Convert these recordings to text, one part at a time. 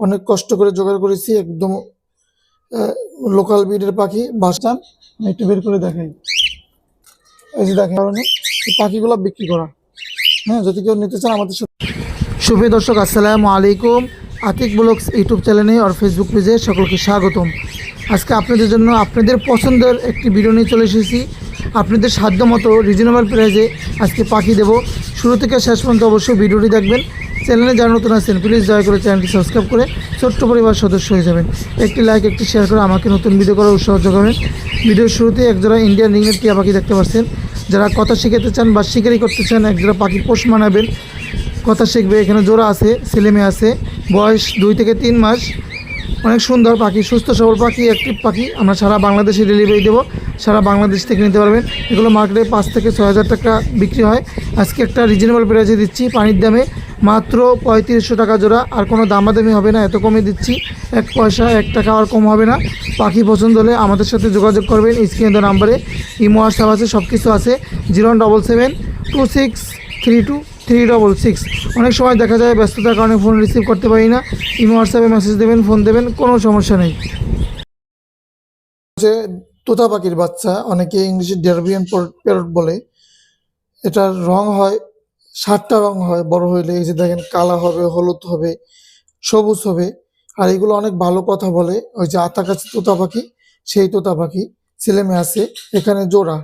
অনেক কষ্ট করে জোগাড় করেছি, একদম লোকাল ব্রিডের পাখি বাসান একটু বের করে দেখাই। এই যে দেখেন, কারণে এই পাখিগুলো বিক্রি করা। হ্যাঁ যদি কেউ নিতে চান আমাদের সুপ্রিয় দর্শক, আসসালামু আলাইকুম। আতিক ব্লগস ইউটিউব চ্যানেলে আর ফেসবুক পেজে সকলকে স্বাগতম। আজকে আপনাদের জন্য আপনাদের পছন্দের একটি ভিডিও নিয়ে চলে এসেছি। আপনাদের সাধ্য মতো রিজনেবল প্রাইসে আজকে পাখি দেবো। শুরু থেকে শেষ পর্যন্ত অবশ্যই ভিডিওটি দেখবেন। চ্যানেলে যারা নতুন আছেন প্লিজ দয়া করে চ্যানেলটি সাবস্ক্রাইব করে ছোট্ট পরিবার সদস্য হয়ে যাবেন। একটি লাইক একটি শেয়ার করে আমাকে নতুন ভিডিও করার উৎসাহ যোগাবেন। ভিডিওর শুরুতে একজোড়া ইন্ডিয়ান রিংয়ের টিয়া পাখি দেখতে পাচ্ছেন। যারা কথা শিখাতে চান বা শিকারি করতে চান, একজোড়া পাখি পোষ মানাবেন। কথা শিখবে, এখানে জোড়া আছে ছেলে মেয়ে আছে। বয়স দুই থেকে তিন মাস। অনেক সুন্দর পাখি, সুস্থ সবল পাখি অ্যাক্টিভ পাখি। আমরা সারা বাংলাদেশে ডেলিভারি দেবো। সারা বাংলাদেশ থেকে নিতে পারবেন। এগুলো মার্কেটে পাঁচ থেকে ছয় হাজার টাকা বিক্রি হয়। আজকে একটা রিজনেবল প্রাইসে দিচ্ছি পানির দামে। মাত্র পঁয়ত্রিশশো টাকা জোড়া। আর কোনো দামাদামি হবে না, এত কমে দিচ্ছি। এক পয়সা, এক টাকা আর কম হবে না। পাখি পছন্দ হলে আমাদের সাথে যোগাযোগ করবেন। স্ক্রিনে নাম্বারে ইমো হোয়াটসঅ্যাপ আছে সব কিছু আছে। Zero double seven two six three two three double six অনেক সময় দেখা যায় ব্যস্ততার কারণে ফোন রিসিভ করতে পারি না। ইমো হোয়াটসঅ্যাপে মেসেজ দেবেন ফোন দেবেন, কোনো সমস্যা নেই। হচ্ছে তোতা পাখির বাচ্চা, অনেকে ইংলিশে ডেরবিয়ান প্যারট বলে। এটার রং হয়, সাতটা রং হয়, বড় হইলে এই যে দেখেন কালা হবে, হলুদ হবে, সবুজ হবে। আর এগুলো অনেক ভালো কথা বলে, ওই যে আতা কাছে তোতা পাখি, সেই তোতা পাখি, ছেলে মেয়ে আছে, এখানে জোড়া।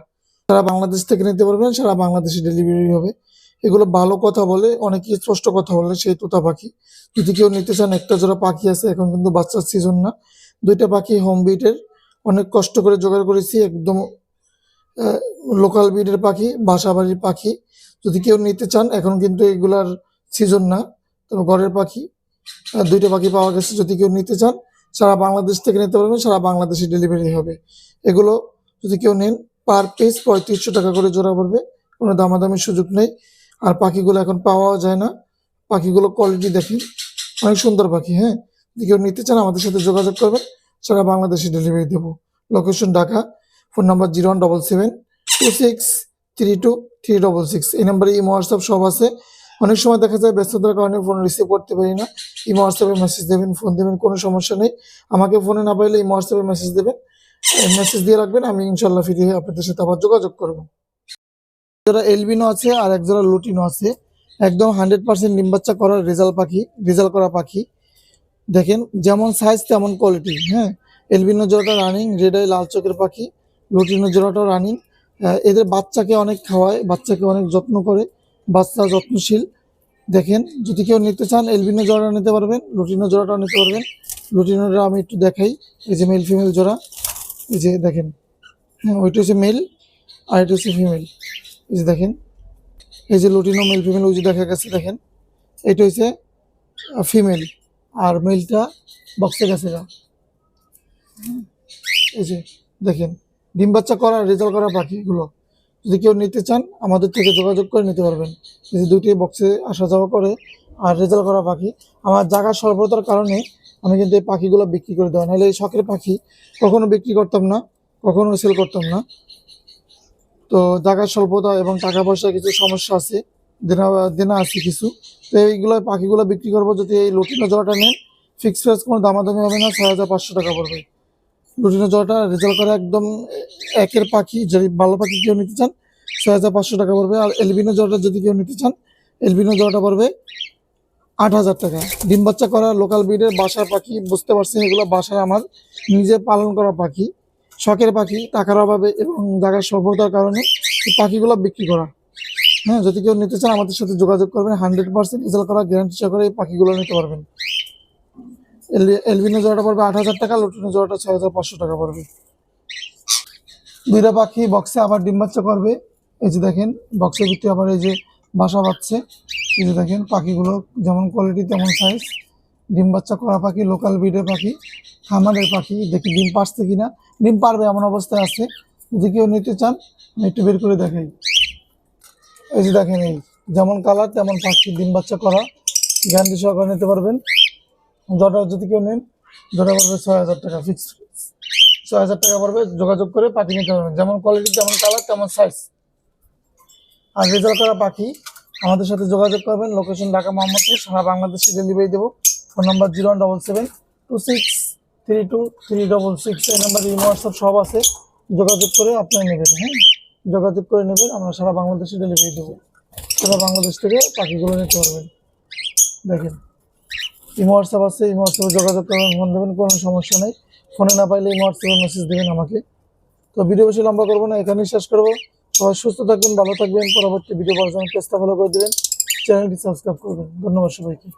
সারা বাংলাদেশ থেকে নিতে পারবেন, সারা বাংলাদেশে ডেলিভারি হবে। এগুলো ভালো কথা বলে, অনেকে স্পষ্ট কথা বলে সেই তোতা পাখি। যদি কেউ নিতে চান, একটা জোড়া পাখি আছে, এখন কিন্তু বাচ্চার সিজন না। দুইটা পাখি হোম বিটের অনেক কষ্ট করে জোগাড় করেছি, একদম লোকাল ব্রিডের পাখি বাসা বাড়ির পাখি। যদি কেউ নিতে চান, এখন কিন্তু এগুলার সিজন না, তবে ঘরের পাখি দুইটা পাখি পাওয়া গেছে। যদি কেউ নিতে চান, সারা বাংলাদেশ থেকে নিতে পারবেন, সারা বাংলাদেশে ডেলিভারি হবে। এগুলো যদি কেউ নেন পার পিস পঁয়ত্রিশশো টাকা করে জোড়া পড়বে, কোনো দামাদামির সুযোগ নেই। আর পাখিগুলো এখন পাওয়া যায় না। পাখিগুলো কোয়ালিটি দেখেন, অনেক সুন্দর পাখি হ্যাঁ? যদি কেউ নিতে চান আমাদের সাথে যোগাযোগ করবেন সারা বাংলাদেশে ডেলিভারি দেবো। Location Dhaka phone number zero one double seven two six three two three double six এই নাম্বারে ইমো হোয়াটসঅ্যাপ সব আছে। অনেক সময় দেখা যায় ব্যস্ততার কারণে ফোন রিসিভ করতে পারি না। ইমো হোয়াটসঅ্যাপে মেসেজ দেবেন ফোন দেবেন, কোনো সমস্যা নেই। আমাকে ফোনে না পাইলে ইমো হোয়াটসঅ্যাপে মেসেজ দেবেন। মেসেজ দিয়ে রাখবেন, আমি ইনশাল্লাহ ফিরে আপনাদের সাথে আবার যোগাযোগ করব। যারা এলবিনো আছে আর এক জোড়া লুটিনো আছে। একদম হান্ড্রেড পার্সেন্ট ডিম বাচ্চা করার রেজাল্ট পাখি, রেজাল্ট করা পাখি। দেখেন, যেমন সাইজ তেমন কোয়ালিটি হ্যাঁ? এলবিনো জোড়াটা রানিং রেড আই লাল চোখের পাখি। লুটিনো জোড়াটাও রানিং এদের বাচ্চাকে অনেক খাওয়ায়, বাচ্চাকে অনেক যত্ন করে, বাচ্চা যত্নশীল। দেখেন, যদি কেউ নিতে চান, এলবিনো জোড়াটা নিতে পারবেন, লুটিনো জোড়াটাও নিতে পারবেন। লুটিনোটা আমি একটু দেখাই, এই যে মেল ফিমেল জোড়া। এই যে দেখেন হ্যাঁ ওইটা হচ্ছে মেল আর এটা হচ্ছে ফিমেল এই যে দেখেন এই যে লুটিনো মেল ফিমেল ওই যে দেখা গেছে দেখেন। এটা হচ্ছে ফিমেল আর মেলটা বক্সে গেছে হুম, এই যে দেখেন ডিম বাচ্চা করা রেজাল্ট করা পাখিগুলো যদি কেউ নিতে চান আমাদের থেকে যোগাযোগ করে নিতে পারবেন। এই যে দুইটি বক্সে আসা যাওয়া করে আর রেজাল্ট করা পাখি আমার জায়গা স্বল্পতার কারণে আমি কিন্তু এই পাখিগুলো বিক্রি করে দেওয়া। নাহলে এই শখের পাখি কখনো বিক্রি করতাম না কখনো সেল করতাম না। তো জায়গার স্বল্পতা এবং টাকা পয়সার কিছু সমস্যা আছে, দেনা দেনা আছে কিছু। তো এইগুলো পাখিগুলো বিক্রি করব যদি এই লুটিনো জলাটা নেন ফিক্স প্রাইস কোনো দামাদামি হবে না, ছয় হাজার পাঁচশো টাকা পড়বে। লুটিনো জলাটা রেজাল্ট করে একদম একের পাখি, যদি ভালো পাখি কেউ নিতে চান, ছয় হাজার পাঁচশো টাকা পড়বে। আর এলবিনো জলাটা যদি কেউ নিতে চান এলবিনো জলাটা পড়বে আট হাজার টাকা। ডিম বাচ্চা করা লোকাল ব্রিডের বাসার পাখি, বুঝতে পারছেন এগুলো বাসায় আমার নিজে পালন করা পাখি। শখের পাখি, টাকার অভাবে এবং জায়গার স্বল্পতার কারণে এই পাখিগুলো বিক্রি করা। হ্যাঁ যদি কেউ নিতে চান, আমাদের সাথে যোগাযোগ করবেন। হান্ড্রেড পার্সেন্ট রেজাল্ট করা গ্যারান্টি সহকারে এই পাখিগুলো নিতে পারবেন। এল- এলবিনো জোড়াটা পড়বে আট হাজার টাকা লুটিনো জোড়াটা ছয় হাজার পাঁচশো টাকা পড়বে। দুইটা পাখি বক্সে আবার ডিম বাচ্চা করবে। এই যে দেখেন বক্সের ভিতরে আবার এই যে বাসা বাঁধছে। এই যে দেখেন, পাখিগুলো যেমন কোয়ালিটি তেমন সাইজ ডিম বাচ্চা করা পাখি লোকাল ব্রিডের পাখি, খামারের পাখি, দেখি ডিম পারছে কিনা? ডিম পারবে এমন অবস্থায় আছে। যদি কেউ নিতে চান একটু বের করে দেখাই। এই যে দেখেন এই, যেমন কালার তেমন পাখি, ডিম বাচ্চা করা। গ্যারান্টি সহকারে নিতে পারবেন। জটা যদি কেউ নেন জটা পড়বে ছয় হাজার টাকা ফিক্সড ছয় হাজার টাকা পড়বে, যোগাযোগ করে পাখি নিতে পারবেন। যেমন কোয়ালিটি তেমন কালার তেমন সাইজ আর রেজাল্ট করা পাখি, আমাদের সাথে যোগাযোগ করবেন। লোকেশন ঢাকা, মোহাম্মদপুর, সারা বাংলাদেশে ডেলিভারি দেবো। Phone number zero one double seven two six three two three double six, এই নাম্বার ইমো, হোয়াটসঅ্যাপ সব আছে। যোগাযোগ করে আপনারা নেবেন হ্যাঁ? যোগাযোগ করে নেবেন, আমরা সারা বাংলাদেশে ডেলিভারি দেবো। সারা বাংলাদেশ থেকে পাখিগুলো নিতে পারবেন। দেখেন, ইমো, হোয়াটসঅ্যাপ আছে, ইমো, হোয়াটসঅ্যাপে যোগাযোগ করবেন ফোন দেবেন, কোনো সমস্যা নেই। ফোনে না পাইলে ইমো, হোয়াটসঅ্যাপে মেসেজ দেবেন আমাকে। তো ভিডিও বেশি লম্বা করব না, এখানেই শেষ করব। সবাই সুস্থ থাকবেন, ভালো থাকবেন, পরবর্তী ভিডিও পাওয়ার জন্য পেজটা ফলো করে দেবেন। চ্যানেলটি সাবস্ক্রাইব করবেন। ধন্যবাদ সবাইকে।